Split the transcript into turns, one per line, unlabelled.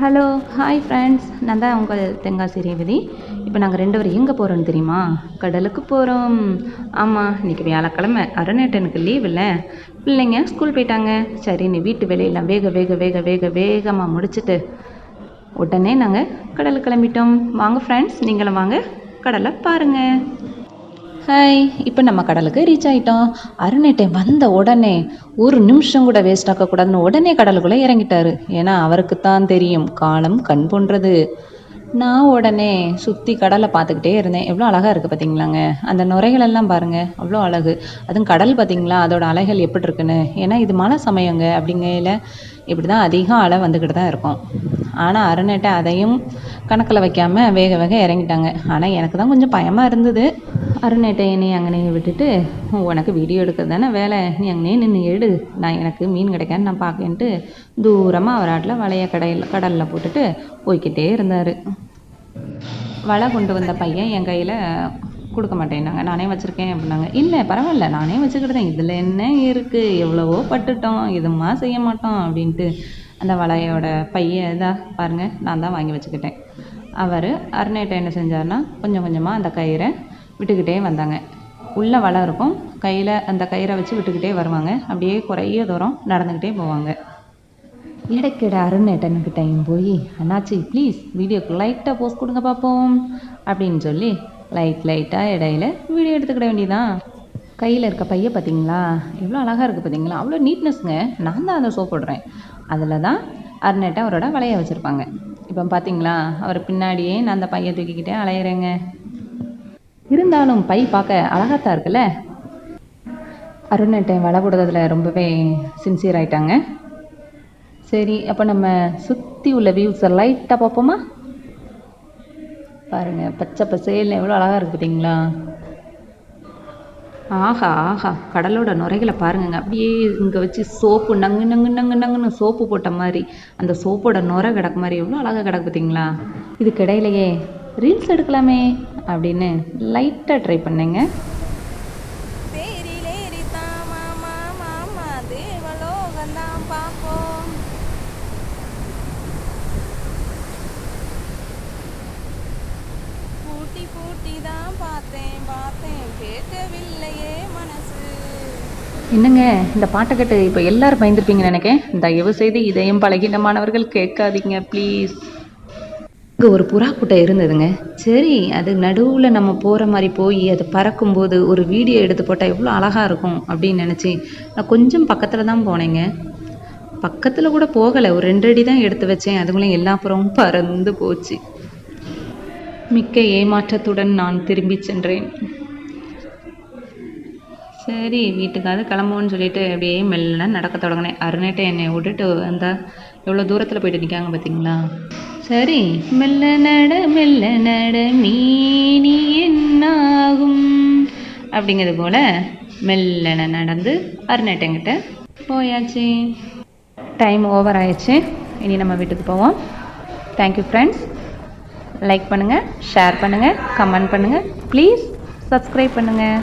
Hello hi friends நான் தான் உங்கள் தென்காசி ரேவதி இப்போ நாங்கள் ரெண்டு பேரும் எங்கே போகிறோன்னு தெரியுமா? கடலுக்கு போகிறோம் ஆமாம் இன்றைக்கி வியாழக்கிழமை. அருணேட்டனுக்கு லீவ் இல்லை. பிள்ளைங்க ஸ்கூல் போயிட்டாங்க. சரி நீ வீட்டு வேலையெல்லாம் வேக வேக வேக வேக வேகமாக முடிச்சிட்டு உடனே நாங்கள் கடலுக்கு கிளம்பிட்டோம். வாங்க ஃப்ரெண்ட்ஸ் நீங்களும் வாங்க கடலை பாருங்கள் ஹாய் இப்போ நம்ம கடலுக்கு ரீச் ஆகிட்டோம் அருணேட்டை வந்த உடனே ஒரு நிமிஷம் கூட வேஸ்ட் ஆக்கக்கூடாதுன்னு உடனே கடலுக்குள்ளே இறங்கிட்டாரு. ஏன்னா அவருக்கு தான் தெரியும் காலம் கண் போன்றது. நான் உடனே சுற்றி கடலை பார்த்துக்கிட்டே இருந்தேன். எவ்வளோ அழகாக இருக்குது பார்த்தீங்களாங்க. அந்த நுரைகள் எல்லாம் பாருங்கள் அவ்வளோ அழகு. அதுவும் கடல் பார்த்தீங்களா? அதோட அலைகள் எப்படி இருக்குன்னு? ஏன்னா இது மழை சமயங்க அப்படிங்கையில் இப்படி தான் அதிகம் அலை வந்துக்கிட்டு தான் இருக்கும். ஆனால் அருணேட்டை அதையும் கணக்கில் வைக்காம வேக வேக இறங்கிட்டாங்க. ஆனால் எனக்கு தான் கொஞ்சம் பயமாக இருந்தது. அருணேட்டை என்னை அங்கனே விட்டுட்டு உனக்கு வீடியோ எடுக்கிறது தானே வேலை. நீ அங்கனே நின்று எடு. நான் எனக்கு மீன் கிடைக்கான்னு நான் பார்க்கேன்ட்டு தூரமாக அவராட்டில் வலைய கடையில் கடலில் போட்டுட்டு போய்க்கிட்டே இருந்தார். வலை கொண்டு வந்த பையன் என் கையில் கொடுக்க மாட்டேன்னாங்க. நானே வச்சுருக்கேன் அப்படின்னாங்க. இல்லை பரவாயில்ல. நானே வச்சுக்கிட்டேன். இதில் என்ன இருக்குது எவ்வளவோ பட்டுட்டோம். இதுமா செய்ய மாட்டோம் அப்படின்ட்டு அந்த வலையோட பையன் இதாக பாருங்கள் நான் தான் வாங்கி வச்சுக்கிட்டேன். அவர் அருணேட்டை என்ன செஞ்சார்னா கொஞ்சம் கொஞ்சமாக அந்த கயிறை விட்டுக்கிட்டே வந்தாங்க. உள்ளே வலை இருக்கும். கையில் அந்த கயிறை வச்சு விட்டுக்கிட்டே வருவாங்க. அப்படியே குறைய தூரம் நடந்துக்கிட்டே போவாங்க. இடைக்கிட அருணேட்டனுக்கிட்டையும் போய் அண்ணாச்சி ப்ளீஸ் வீடியோக்கு லைட்டாக போஸ்ட் கொடுங்க பார்ப்போம் அப்படின்னு சொல்லி லைட் லைட்டாக இடையில வீடியோ எடுத்துக்கிட வேண்டியதான் கையில் இருக்க பைய பார்த்தீங்களா எவ்வளோ அழகாக இருக்குது பார்த்தீங்களா அவ்வளோ நீட்னஸ்ங்க நான் தான் அதை சோப் போடுறேன். அதில் தான் அருணேட்டை அவரோட வளைய வச்சுருப்பாங்க. இப்போ பார்த்தீங்களா அவர் பின்னாடியே நான் அந்த பையை தூக்கிக்கிட்டே அலையிறேங்க. இருந்தாலும் பை பார்க்க அழகாத்தான் இருக்குல்ல? அருணேட்டை வலை போடுறதுல ரொம்பவே சின்சியர் ஆயிட்டாங்க. சரி அப்போ நம்ம சுற்றி உள்ள வியூஸை லைட்டாக பார்ப்போமா? பாருங்க பச்சை பசேல்னு எவ்வளோ அழகாக இருக்குது பார்த்தீங்களா ஆஹா ஆஹா கடலோட நுரைகளை பாருங்கங்க. அப்படியே இங்கே வச்சு சோப்பு நங்கு நங்கு நங்கு நங்குன்னு சோப்பு போட்ட மாதிரி அந்த சோப்போட நுரை கிடக்கு மாதிரி எவ்வளோ அழகாக கிடக்கு பார்த்தீங்களா இது கிடையிலையே ரீல்ஸ் எடுக்கலாமே அப்படின்னு லைட்டாக ட்ரை பண்ணேங்க.
தேரிலேறித்தான் மாமா மாமா தேவலோகந்தான் பார்ப்போம். பார்த்தேன் பார்த்தேன். கேட்கவில்லையே மனசு.
என்னங்க இந்த பாட்டை கேட்டு இப்போ எல்லாரும் பயந்துருப்பீங்கன்னு நினைக்கேன். தயவு செய்து இதயம் பழகின மாணவர்கள் கேட்காதீங்க ப்ளீஸ் இங்கே ஒரு புறா கூட்டம் இருந்ததுங்க. சரி அது நடுவில் நம்ம போகிற மாதிரி போய் அது பறக்கும்போது ஒரு வீடியோ எடுத்து போட்டால் எவ்வளோ அழகாக இருக்கும் அப்படின்னு நினச்சி நான் கொஞ்சம் பக்கத்தில் தான் போனேங்க. பக்கத்தில் கூட போகலை ஒரு ரெண்டு அடி தான் எடுத்து வச்சேன். அதுக்குள்ளே எல்லா புறமும் பறந்து போச்சு. மிக்க ஏமாற்றத்துடன் நான் திரும்பி சென்றேன். சரி வீட்டுக்காவது கிளம்புவோன்னு சொல்லிட்டு அப்படியே மெல்ல நடக்க தொடங்கினேன். அருணேட்டை என்னை விட்டுட்டு வந்தா எவ்வளோ தூரத்தில் போயிட்டு நிற்காங்க பார்த்தீங்களா சரி மெல்ல நட மெல்ல நட மீனி என்னாகும்? அப்படிங்கிறது போல் மெல்லன நடந்து அருணேட்டைங்கிட்ட போயாச்சு. டைம் ஓவர் ஆயிடுச்சு. இனி நம்ம வீட்டுக்கு போவோம். தேங்க்யூ ஃப்ரெண்ட்ஸ் லைக் பண்ணுங்கள் ஷேர் பண்ணுங்கள் கமெண்ட் பண்ணுங்கள் ப்ளீஸ் சப்ஸ்கிரைப் பண்ணுங்கள்